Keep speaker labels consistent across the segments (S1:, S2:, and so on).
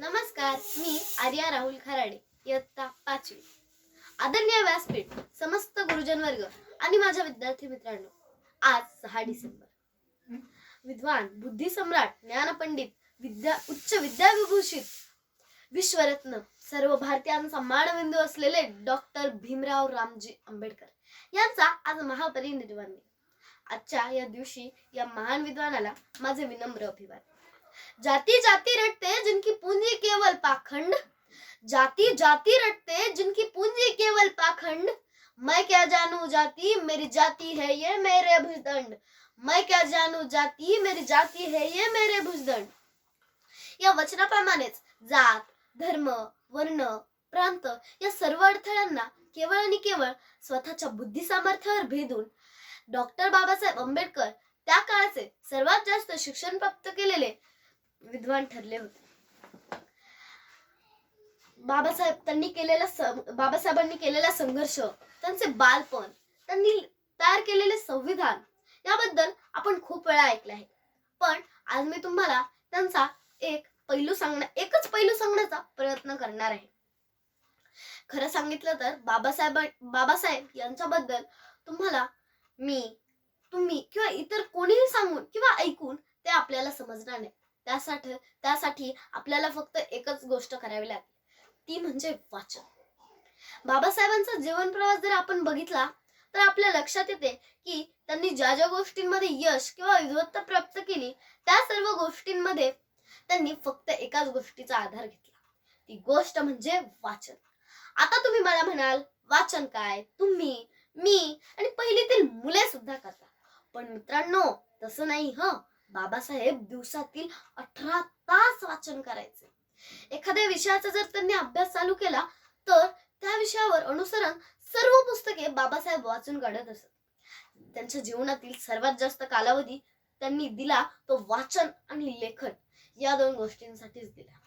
S1: नमस्कार मी आर्या राहुल खराडे इयत्ता पाचवी. आदरणीय व्यासपीठ समस्त गुरुजन वर्ग आणि माझ्या विद्यार्थी मित्रांनो आज सहा डिसेंबर. विद्वान बुद्धी सम्राट ज्ञानपंडित विद्या उच्च विद्याविभूषित विश्वरत्न सर्व भारतीयांचा मानबिंदू असलेले डॉक्टर भीमराव रामजी आंबेडकर यांचा आज महापरिनिर्वाण दिन. आजच्या या दिवशी या महान विद्वानाला माझे विनम्र अभिवादन. जाति जाति रटते जिनकी पूंजी केवल पाखंड। जाति जाति रटते जिनकी पूंजी केवल पाखंड। मैं क्या जानू जाति? मेरी जाति है ये मेरे भुजदंड मैं क्या जानू जाति? मेरी जाति है ये मेरे भुजदंड या वचनाप्रमाणेच जात धर्म वर्ण प्रांत या सर्व अडथळ्यांना केवळ आणि केवळ स्वतःच्या बुद्धी सामर्थ्यावर भेदून डॉक्टर बाबासाहेब आंबेडकर त्या काळाचे सर्वात जास्त शिक्षण प्राप्त केलेले विद्वान ठरले होते. बाबासाहेब त्यांनी केलेला बाबासाहेबांनी केलेला संघर्ष त्यांचे बालपण त्यांनी तयार केलेले संविधान याबद्दल आपण खूप वेळा ऐकले आहे. पण आज मी तुम्हाला त्यांचा एक पैलू सांगण्या एकच पैलू सांगण्याचा प्रयत्न करणार आहे. खरं सांगितलं तर बाबासाहेब बाबासाहेब यांच्याबद्दल तुम्हाला मी तुम्ही किंवा इतर कोणीही सांगून किंवा ऐकून ते आपल्याला समजणार नाही. त्यासाठी त्यासाठी आपल्याला फक्त एकच गोष्ट करावी लागेल ती म्हणजे वाचन. बाबासाहेबांचा जीवन प्रवास जर आपण बघितला तर आपल्या लक्षात येते की त्यांनी ज्या ज्या गोष्टींमध्ये यश किंवा विद्वत्ता प्राप्त केली त्या सर्व गोष्टींमध्ये त्यांनी फक्त एकाच गोष्टीचा आधार घेतला. ती गोष्ट म्हणजे वाचन. आता तुम्ही मला म्हणाल वाचन काय? तुम्ही मी आणि पहिलीतील मुले सुद्धा करता. पण मित्रांनो तसं नाही ह. बाबासाहेब दिवसातील अठरा तास वाचन करायचे. एखाद्या विषयाचा जर त्यांनी अभ्यास चालू केला तर त्या विषयावर अनुसरण सर्व पुस्तके बाबासाहेब वाचून काढत असत. त्यांच्या जीवनातील सर्वात जास्त कालावधी त्यांनी दिला तो वाचन आणि लेखन या दोन गोष्टींसाठीच दिला.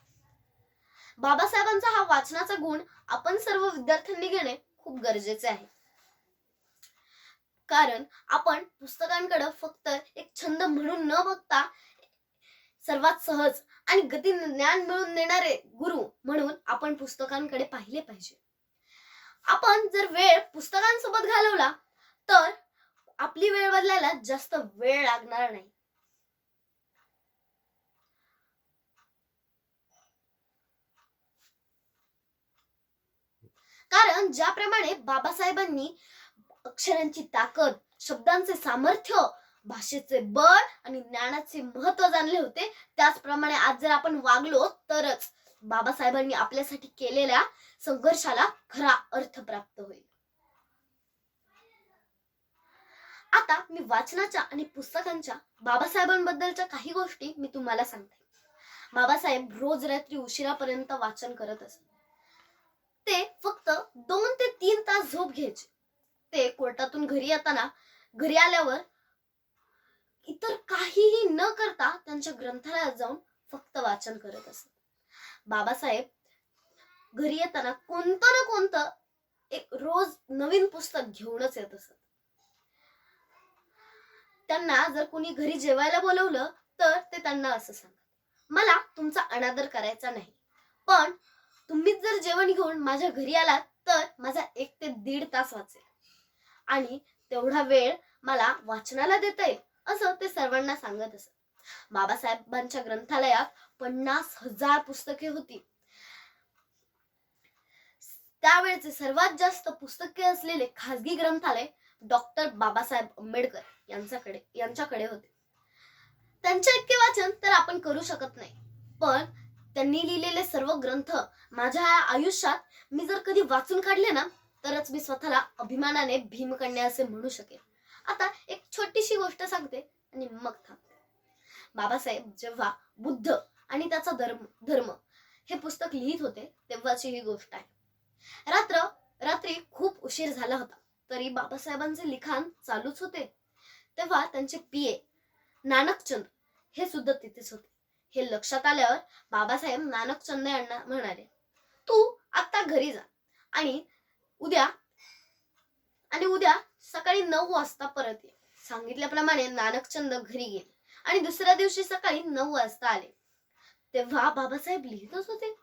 S1: बाबासाहेबांचा हा वाचनाचा गुण आपण सर्व विद्यार्थ्यांनी घेणे खूप गरजेचे आहे. कारण आपण पुस्तकांकडे फक्त एक छंद म्हणून न बघता सर्वात सहज आणि गती ज्ञान मिळवून देणारे गुरु म्हणून आपण पुस्तकांकडे पाहिले पाहिजे. आपण जर वेळ पुस्तकांसोबत घालवला तर आपली वेळ बदलायला जास्त वेळ लागणार नाही. कारण ज्याप्रमाणे बाबासाहेबांनी अक्षरांची ताकद शब्दांचे सामर्थ्य भाषेचे बळ आणि ज्ञानाचे महत्त्व जाणले होते. त्याचप्रमाणे आज जर आपण वागलो तरच बाबासाहेबांनी आपल्यासाठी केलेल्या संघर्षाला खरा अर्थ प्राप्त होईल. आता मी वाचनाच्या आणि पुस्तकांच्या बाबासाहेबांबद्दलच्या काही गोष्टी मी तुम्हाला सांगते. बाबासाहेब रोज रात्री उशिरापर्यंत वाचन करत असत. ते फक्त दोन ते तीन तास झोप घ्यायचे. ते कोर्टातून घरी येताना घरी आल्यावर इतर काहीही न करता त्यांच्या ग्रंथालयात जाऊन फक्त वाचन करत असत. बाबासाहेब घरी येताना कोणतं ना कोणतं एक रोज नवीन पुस्तक घेऊनच येत असत. त्यांना जर कोणी घरी जेवायला बोलवलं तर ते त्यांना असं सांगत मला तुमचा अनादर करायचा नाही पण तुम्हीच जर जेवण घेऊन माझ्या घरी आलात तर माझा एक ते दीड तास वाचेल. आणि तेवढा वेळ मला वाचनाला देता येईल असं ते सर्वांना सांगत असत. बाबासाहेबांच्या ग्रंथालयात पन्नास हजार पुस्तके होती. त्यावेळेचे सर्वात जास्त पुस्तके असलेले खासगी ग्रंथालय डॉक्टर बाबासाहेब आंबेडकर यांच्याकडे यांच्याकडे होते. त्यांचे इतके वाचन तर आपण करू शकत नाही पण त्यांनी लिहिलेले सर्व ग्रंथ माझ्या आयुष्यात मी जर कधी वाचून काढले ना तरच मी स्वतःला अभिमानाने भीमकन्या असे म्हणू शकेल आता एक छोटीशी गोष्ट सांगते आणि मग थांबते. बाबासाहेब जेव्हा बुद्ध आणि त्याचा धर्म धर्म हे पुस्तक लिहित होते तेव्हाची ही गोष्ट आहे. रात्र रात्री खूप उशीर झाला होता तरी बाबासाहेबांचे लिखाण चालूच होते. तेव्हा त्यांचे पिये नानकचंद हे सुद्धा तिथेच होते. हे लक्षात आल्यावर बाबासाहेब नानकचंद यांना म्हणाले तू आता घरी जा आणि उद्या. आणि उद्या सकाळी नऊ वाजता परत ये. सांगितल्याप्रमाणे नानकचंद घरी गेले. आणि दुसऱ्या दिवशी सकाळी नऊ वाजता आले. तेव्हा बाबासाहेब लिहितच होते.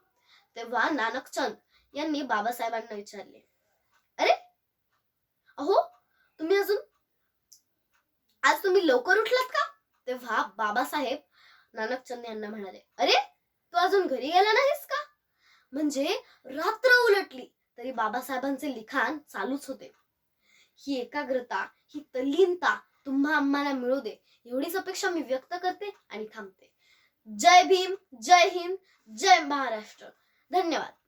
S1: तेव्हा नानकचंद यांनी बाबासाहेबांना विचारले. अरे अहो तुम्ही अजून आज तुम्ही लवकर उठलात का? तेव्हा बाबासाहेब नानकचंद यांना म्हणाले अरे तू अजून घरी गेला नाहीस का? म्हणजे रात्र उलटली. तरी बाबासाहेबांचे लिखाण चालूच होते. ही एकाग्रता ही तल्लीनता तुम्हा आम्हाला मिळू दे. एवढीच अपेक्षा मी व्यक्त करते आणि थांबते. जय भीम जय हिंद जय महाराष्ट्र. धन्यवाद.